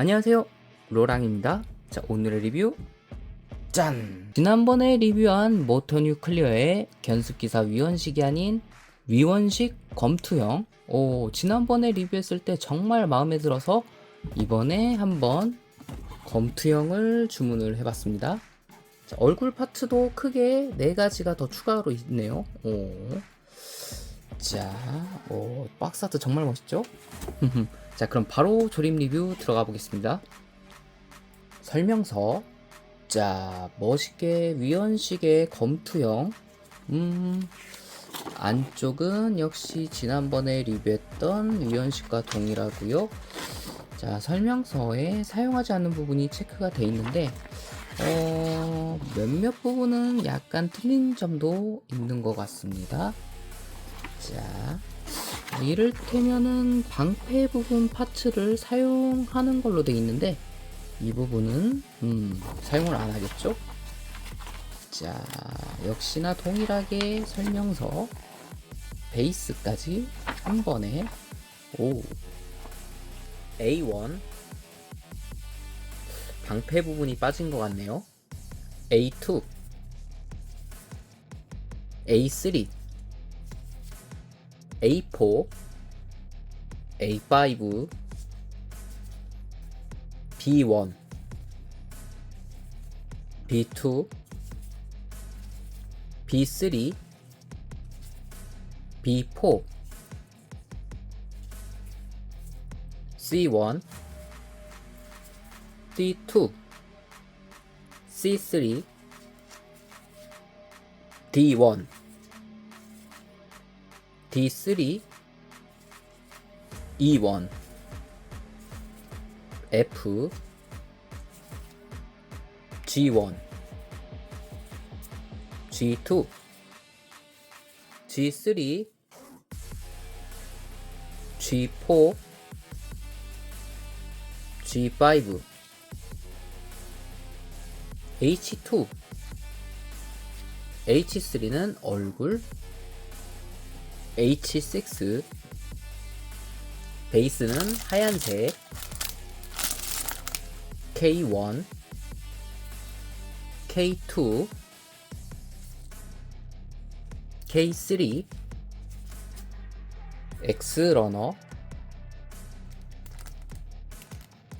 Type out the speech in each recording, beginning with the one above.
안녕하세요. 로랑입니다. 자 오늘의 리뷰. 짠! 지난번에 리뷰한 모터 뉴 클리어의 견습기사 위원식이 아닌 위원식 검투형. 오 지난번에 리뷰했을 때 정말 마음에 들어서 이번에 한번 검투형을 주문을 해봤습니다. 자, 얼굴 파츠도 크게 네 가지가 더 추가로 있네요. 오. 자, 오, 박스 아트 정말 멋있죠? 자, 그럼 바로 조립 리뷰 들어가 보겠습니다. 설명서. 자, 멋있게 위원식의 검투형. 음, 안쪽은 역시 지난번에 리뷰했던 위원식과 동일하고요. 자, 설명서에 사용하지 않는 부분이 체크가 돼 있는데, 어, 몇몇 부분은 약간 틀린 점도 있는 것 같습니다. 자, 이를테면은 방패 부분 파츠를 사용하는 걸로 돼 있는데 이 부분은 음, 사용을 안 하겠죠? 자, 역시나 동일하게 설명서 베이스까지 한 번에. 오. A1 방패 부분이 빠진 것 같네요. A2 A3 A4, A5, B1, B2, B3, B4, C1, D2, C3, D1, D3, E1, F, G1, G2, G3, G4, G5, H2, H3는 얼굴, H6 베이스는 하얀색 K1 K2 K3 X 러너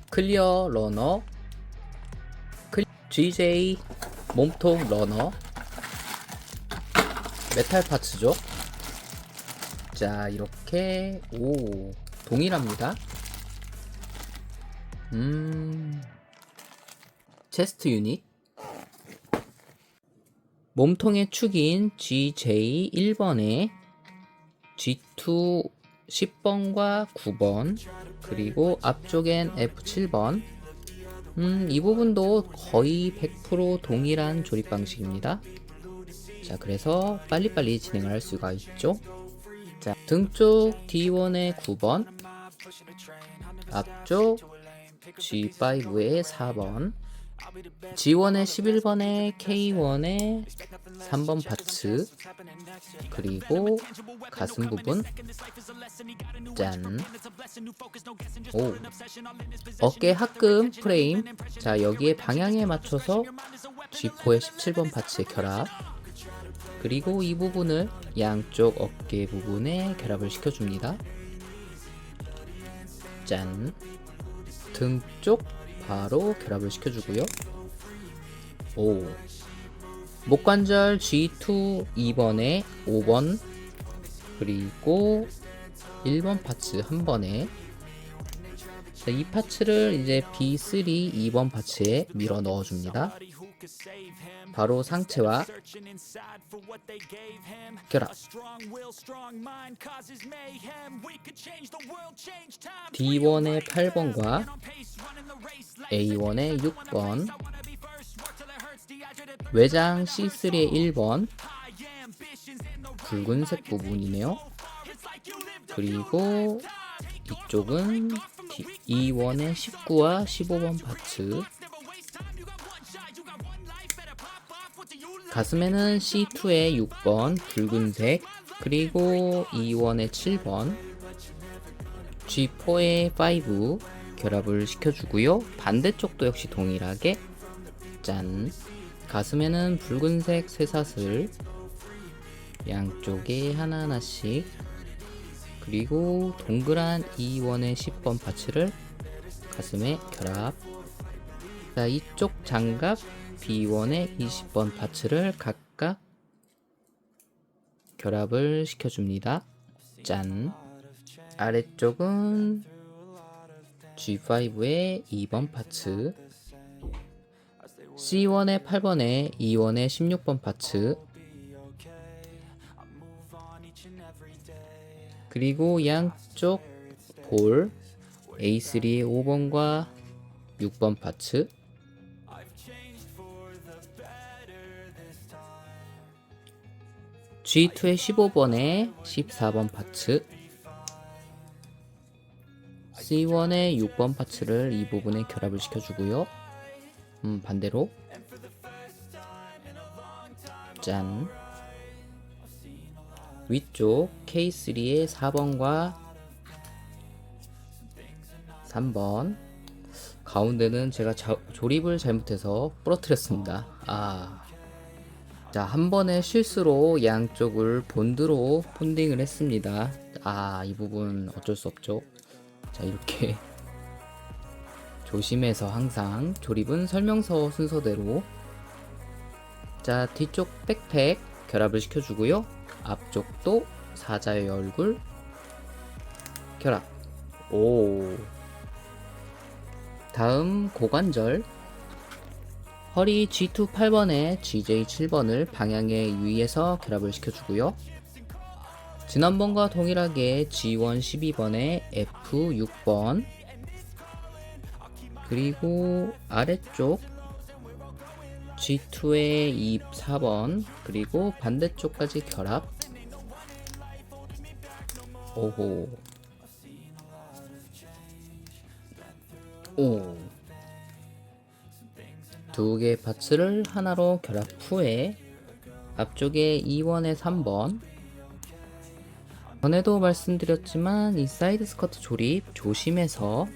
클리어 러너 클- GJ 몸통 러너 메탈 파츠죠 자 이렇게 오 동일합니다 음 체스트 유닛 몸통의 축인 GJ 1번에 G2 10번과 9번 그리고 앞쪽엔 F7번 음, 이 부분도 거의 100% 동일한 조립 방식입니다. 자, 그래서 빨리빨리 진행을 할 수가 있죠. 자, 등쪽 D1의 9번, 앞쪽 G5의 4번, G1의 11번에 K1의 3번 파츠, 그리고 가슴 부분, 짠, 오, 어깨 합금 프레임, 자, 여기에 방향에 맞춰서 G4의 17번 파츠의 결합, 그리고 이 부분을 양쪽 어깨 부분에 결합을 시켜줍니다. 짠. 등 쪽 바로 결합을 시켜주고요. 오. 목관절 G2 2번에 5번 그리고 1번 파츠 한 번에 자, 이 파츠를 이제 B3 2번 파츠에 밀어 넣어줍니다. 바로 상체와 결합. D1의 8번과 A1의 6번, 외장 C3의 1번, 붉은색 부분이네요. 그리고 이쪽은 E1의 19와 15번 파츠, 가슴에는 C2의 6번 붉은색 그리고 E1의 7번 G4의 5 결합을 시켜주고요. 반대쪽도 역시 동일하게. 짠. 가슴에는 붉은색 쇠사슬. 양쪽에 하나하나씩. 그리고 동그란 2원의 10번 파츠를 가슴에 결합. 자 이쪽 장갑 B1의 20번 파츠를 각각 결합을 시켜줍니다. 짠. 아래쪽은 G5의 2번 파츠. C1의 8번에 2원의 16번 파츠. 그리고 양쪽 볼 A3의 5번과 6번 파츠 G2의 15번에 14번 파츠 C1의 6번 파츠를 이 부분에 결합을 시켜주고요. 음, 반대로 짠 위쪽 K3의 4번과 3번 가운데는 제가 자- 조립을 잘못해서 부러뜨렸습니다. 아. 자, 한 번의 실수로 양쪽을 본드로 폰딩을 했습니다. 아, 이 부분 어쩔 수 없죠. 자, 이렇게 조심해서 항상 조립은 설명서 순서대로 자, 뒤쪽 백팩 결합을 시켜주고요. 앞쪽도 사자의 얼굴 결합. 오. 다음 고관절 허리 G2 8번에 GJ 7번을 방향의 유의에서 결합을 시켜주고요. 지난번과 동일하게 G1 12번에 F 6번 그리고 아래쪽 G2의 2 4번 그리고 반대쪽까지 결합 오호 오. 두 개의 파츠를 하나로 결합 후에 앞쪽에 2원의 3번. 전에도 말씀드렸지만 이 사이드 스커트 조립 조심해서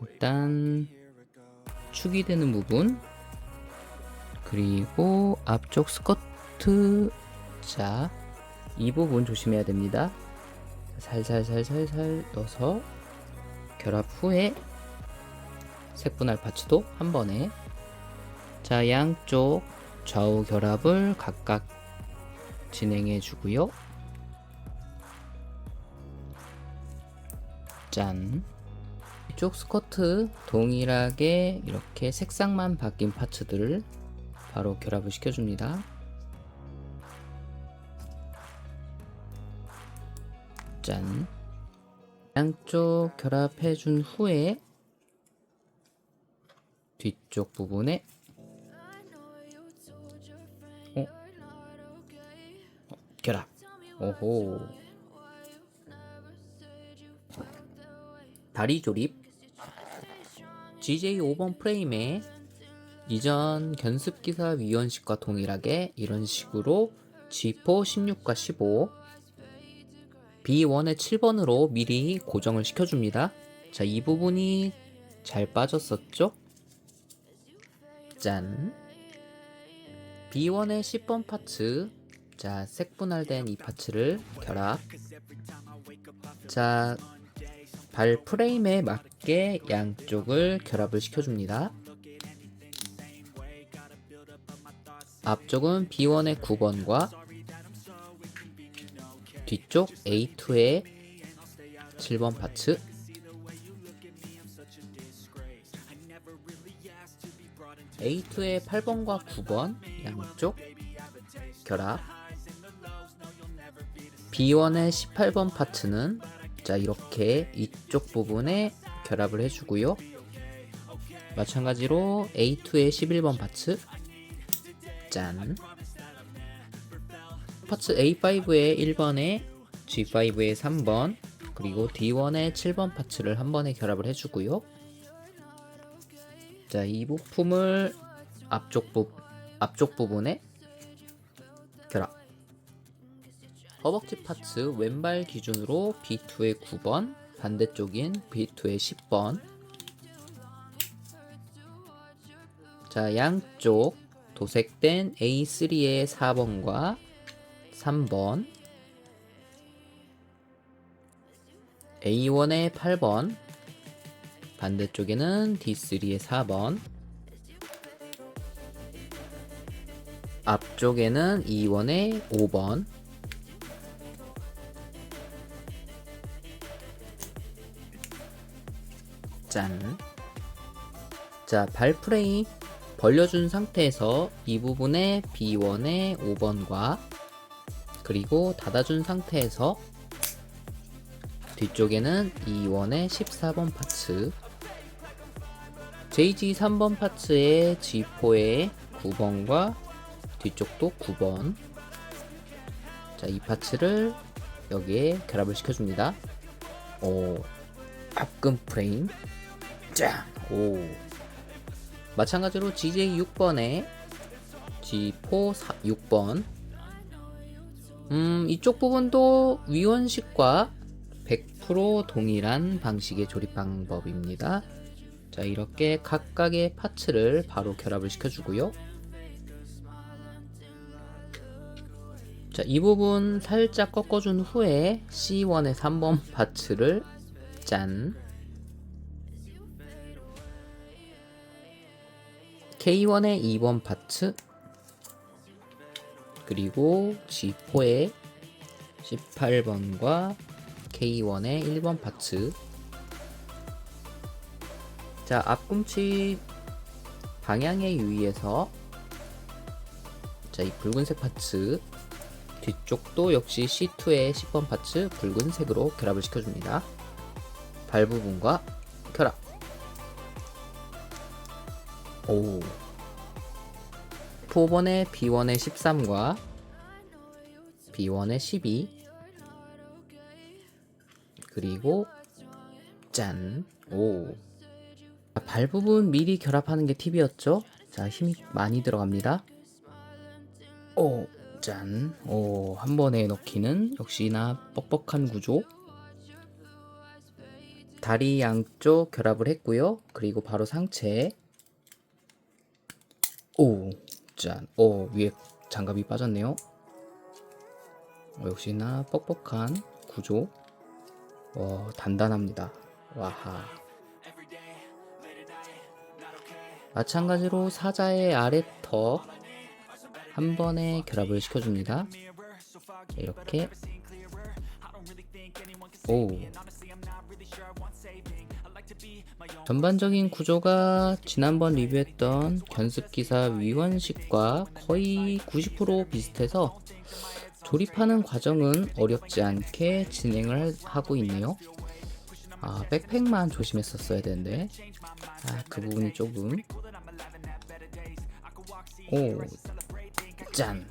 일단 축이 되는 부분 그리고 앞쪽 스커트 자 이 부분 조심해야 됩니다. 살살살살살 넣어서 결합 후에 색분할 파츠도 한 번에. 자 양쪽 좌우 결합을 각각 진행해 주고요. 짠. 이쪽 스커트 동일하게 이렇게 색상만 바뀐 파츠들을 바로 결합을 시켜줍니다. 짠. 양쪽 결합해 준 후에 뒤쪽 부분에 어? 어, 결합 오호 다리 조립 GJ 5번 프레임에 이전 견습기사 위원식과 동일하게 이런 식으로 G4 16과 15 B1의 7번으로 미리 고정을 시켜줍니다. 자, 이 부분이 잘 빠졌었죠? 짠. B1의 10번 파츠. 자, 색분할된 이 파츠를 결합. 자, 발 프레임에 맞게 양쪽을 결합을 시켜줍니다. 앞쪽은 B1의 9번과 뒤쪽 A2의 7번 파츠 A2의 8번과 9번 양쪽 결합. B1의 18번 파츠는 자 이렇게 이쪽 부분에 결합을 해주고요. 마찬가지로 A2의 11번 파츠 짠. 파츠 A5의 1번에 G5의 3번 그리고 D1의 7번 파츠를 한 번에 결합을 해주고요. 자, 이 부품을 앞쪽 부 앞쪽 부분에 결합. 허벅지 파츠 왼발 기준으로 B2의 9번 반대쪽인 B2의 10번. 자, 양쪽 도색된 A3의 4번과 3번. A1의 8번. 반대쪽에는 D3의 4번. 앞쪽에는 E1의 5번. 짠. 자, 발 프레임 벌려준 상태에서 이 부분에 B1의 5번과 그리고 닫아준 상태에서 뒤쪽에는 E1의 14번 파츠 JG 3번 파츠의 G4의 9번과 뒤쪽도 9번 자, 이 파츠를 여기에 결합을 시켜줍니다. 오, 앞금 프레임 짱! 오. 마찬가지로 GJ 6번에 G4 4, 6번. 음, 이쪽 부분도 위원식과 100% 동일한 방식의 조립 방법입니다. 자, 이렇게 각각의 파츠를 바로 결합을 시켜주고요. 자, 이 부분 살짝 꺾어준 후에 C1의 3번 파츠를 짠! K1의 2번 파츠 그리고 G4의 18번과 K1의 1번 파츠 자 앞꿈치 방향에 유의해서 자 이 붉은색 파츠 뒤쪽도 역시 C2의 10번 파츠 붉은색으로 결합을 시켜줍니다 발 부분과 결합 오. 4번의 B1의 13과 B1의 12 그리고 짠. 오. 발 부분 미리 결합하는 게 팁이었죠? 자, 힘이 많이 들어갑니다. 오, 짠. 오, 한 번에 넣기는 역시나 뻑뻑한 구조. 다리 양쪽 결합을 했고요. 그리고 바로 상체 오, 짠. 오, 위에 장갑이 빠졌네요. 어, 역시나 뻑뻑한 구조. 어, 단단합니다. 와하. 마찬가지로 사자의 아래턱 한 번에 결합을 시켜줍니다. 이렇게 오 전반적인 구조가 지난번 리뷰했던 견습기사 위원식과 거의 90% 비슷해서 조립하는 과정은 어렵지 않게 진행을 하고 있네요. 아, 백팩만 조심했었어야 되는데. 아, 그 부분이 조금. 오, 짠.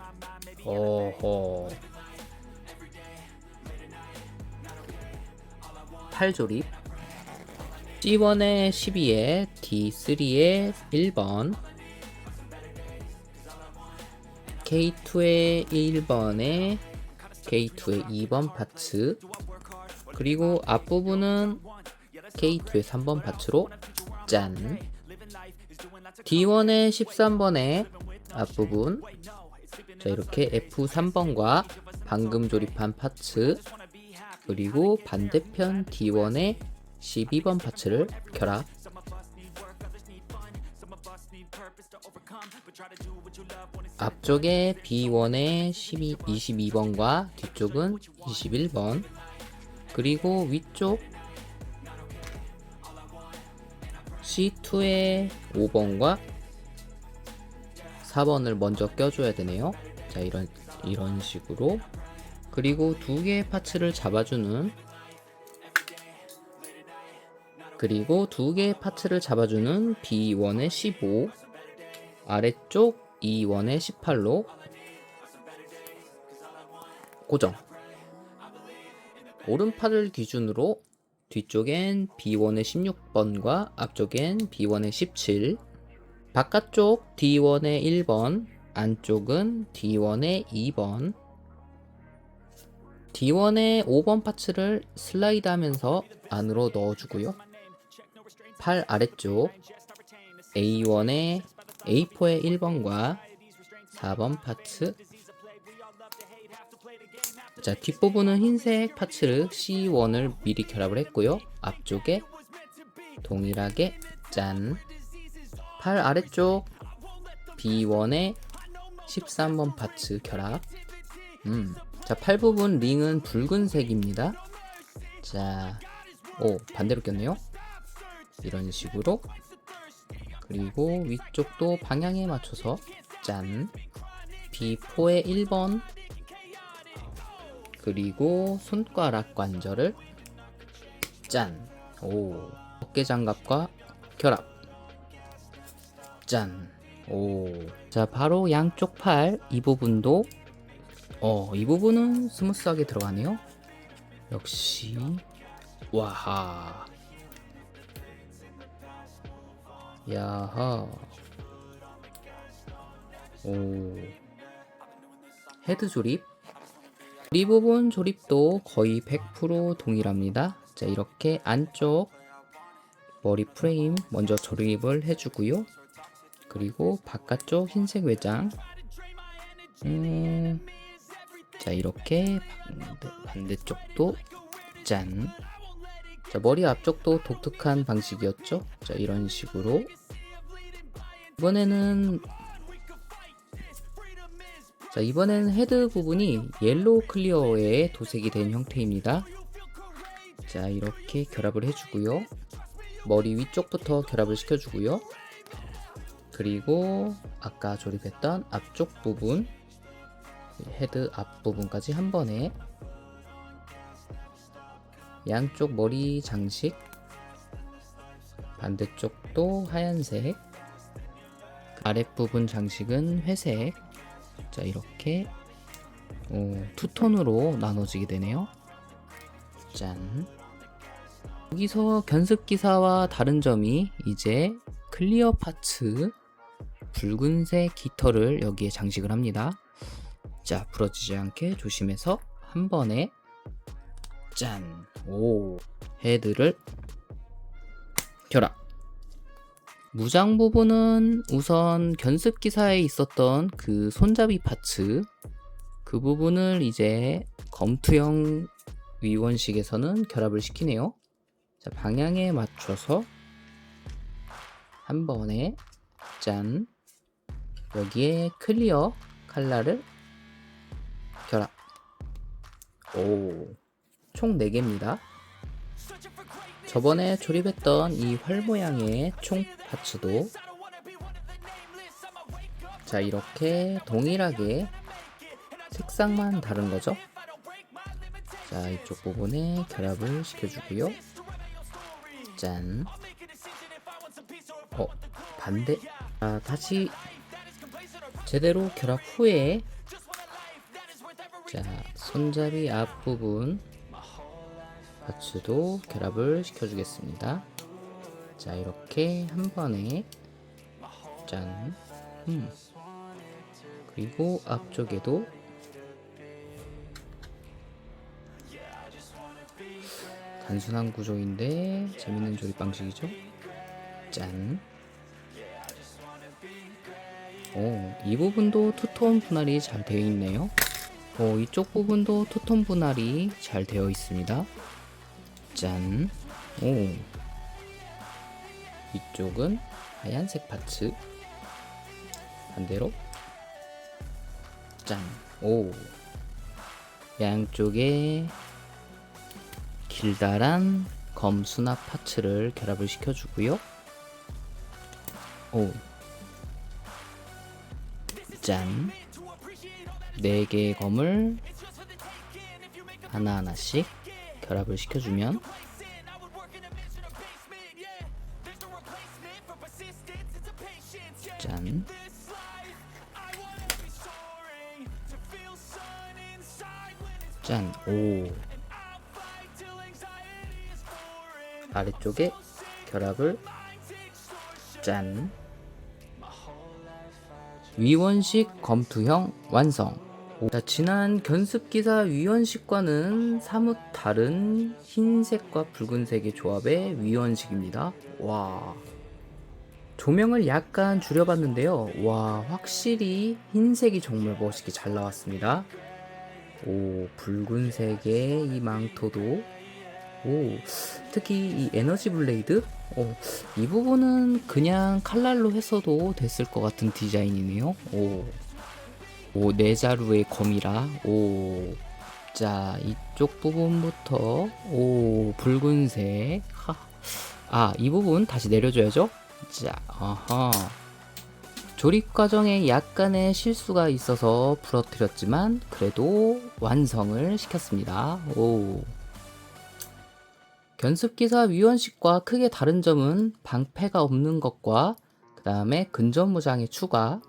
어허. 팔 조립. C1의 12에 D3의 1번 K2의 1번에 K2의 2번 파츠 그리고 앞부분은 K2의 3번 파츠로 짠. D1의 13번에 앞부분. 자 이렇게 F3번과 방금 조립한 파츠 그리고 반대편 D1의 12번 파츠를 결합 앞쪽에 B1의 12, 22번과 뒤쪽은 21번. 그리고 위쪽 C2의 5번과 4번을 먼저 껴줘야 되네요. 자 이런 이런 식으로. 그리고 두 개의 파츠를 잡아주는 그리고 두 개의 파츠를 잡아주는 B1의 15 아래쪽 E1의 18로 고정. 오른팔을 기준으로 뒤쪽엔 B1의 16번과 앞쪽엔 B1의 17 바깥쪽 D1의 1번 안쪽은 D1의 2번. B1의 5번 파츠를 슬라이드 하면서 안으로 넣어주고요. 팔 아래쪽 A1의 A4의 1번과 4번 파츠 자 뒷부분은 흰색 파츠를 C1을 미리 결합을 했고요. 앞쪽에 동일하게 짠. 팔 아래쪽 B1의 13번 파츠 결합. 음. 자, 팔 부분 링은 붉은색입니다. 자, 오, 반대로 꼈네요. 이런 식으로. 그리고 위쪽도 방향에 맞춰서 짠. B4의 1번. 그리고 손가락 관절을 짠. 오. 어깨 장갑과 결합. 짠. 오. 자, 바로 양쪽 팔 이 부분도 어, 이 부분은 스무스하게 들어가네요. 역시 와하. 야하. 오. 헤드 조립. 이 부분 조립도 거의 100% 동일합니다. 자, 이렇게 안쪽 머리 프레임 먼저 조립을 해주고요. 그리고 바깥쪽 흰색 외장. 음, 자, 이렇게 반대, 반대쪽도 짠. 자, 머리 앞쪽도 독특한 방식이었죠. 자, 이런 식으로. 이번에는 자, 이번에는 헤드 부분이 옐로우 클리어에 도색이 된 형태입니다. 자, 이렇게 결합을 해주고요. 머리 위쪽부터 결합을 시켜주고요. 그리고 아까 조립했던 앞쪽 부분, 헤드 앞부분까지 한 번에 양쪽 머리 장식, 반대쪽도 하얀색, 아랫부분 장식은 회색, 자 이렇게 오, 투톤으로 나눠지게 되네요. 짠. 여기서 견습 기사와 다른 점이 이제 클리어 파츠 붉은색 깃털을 여기에 장식을 합니다. 자 부러지지 않게 조심해서 한 번에 짠. 오 헤드를 결합. 무장 부분은 우선 견습 기사에 있었던 그 손잡이 파츠 그 부분을 이제 검투형 위원식에서는 결합을 시키네요. 자, 방향에 맞춰서 한 번에 짠 여기에 클리어 칼라를 결합. 오, 총 4개입니다. 저번에 조립했던 이 활 모양의 총 파츠도 자 이렇게 동일하게 색상만 다른 거죠? 자 이쪽 부분에 결합을 시켜주고요. 짠. 어, 반대? 자 다시 제대로 결합 후에 자 손잡이 앞부분 파츠도 결합을 시켜주겠습니다. 자, 이렇게 한 번에 짠. 음. 그리고 앞쪽에도 단순한 구조인데 재밌는 조립 방식이죠. 짠. 오, 이 부분도 투톤 분할이 잘 되어 있네요. 오, 이쪽 부분도 투톤 분할이 잘 되어 있습니다. 짠. 오. 이쪽은 하얀색 파츠. 반대로. 짠. 오. 양쪽에 길다란 검 수납 파츠를 결합을 시켜주고요. 오. 짠. 네 개의 검을 하나하나씩 결합을 시켜주면 짠 짠, 오. 아래쪽에 결합을 짠. 위원식 검투형 완성. 오, 자, 지난 견습기사 위원식과는 사뭇 다른 흰색과 붉은색의 조합의 위원식입니다. 와. 조명을 약간 줄여봤는데요. 와, 확실히 흰색이 정말 멋있게 잘 나왔습니다. 오, 붉은색의 이 망토도. 오, 특히 이 에너지 블레이드? 어, 이 부분은 그냥 칼날로 했어도 됐을 것 같은 디자인이네요. 오. 오, 네 자루의 검이라. 오. 자, 이쪽 부분부터 오, 붉은색. 하. 아, 이 부분 다시 내려줘야죠. 자, 아하. 조립 과정에 약간의 실수가 있어서 부러뜨렸지만 그래도 완성을 시켰습니다. 오. 견습기사 위원식과 크게 다른 점은 방패가 없는 것과 그 다음에 근접무장의 추가,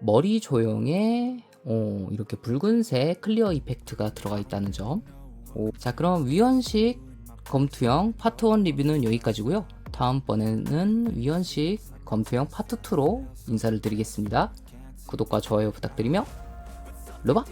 머리 조형에 어, 이렇게 붉은색 클리어 이펙트가 들어가 있다는 점. 오, 자, 그럼 위원식 검투형 파트 1 리뷰는 여기까지고요. 다음번에는 위원식 검투형 파트 2로 인사를 드리겠습니다. 구독과 좋아요 부탁드리며 로바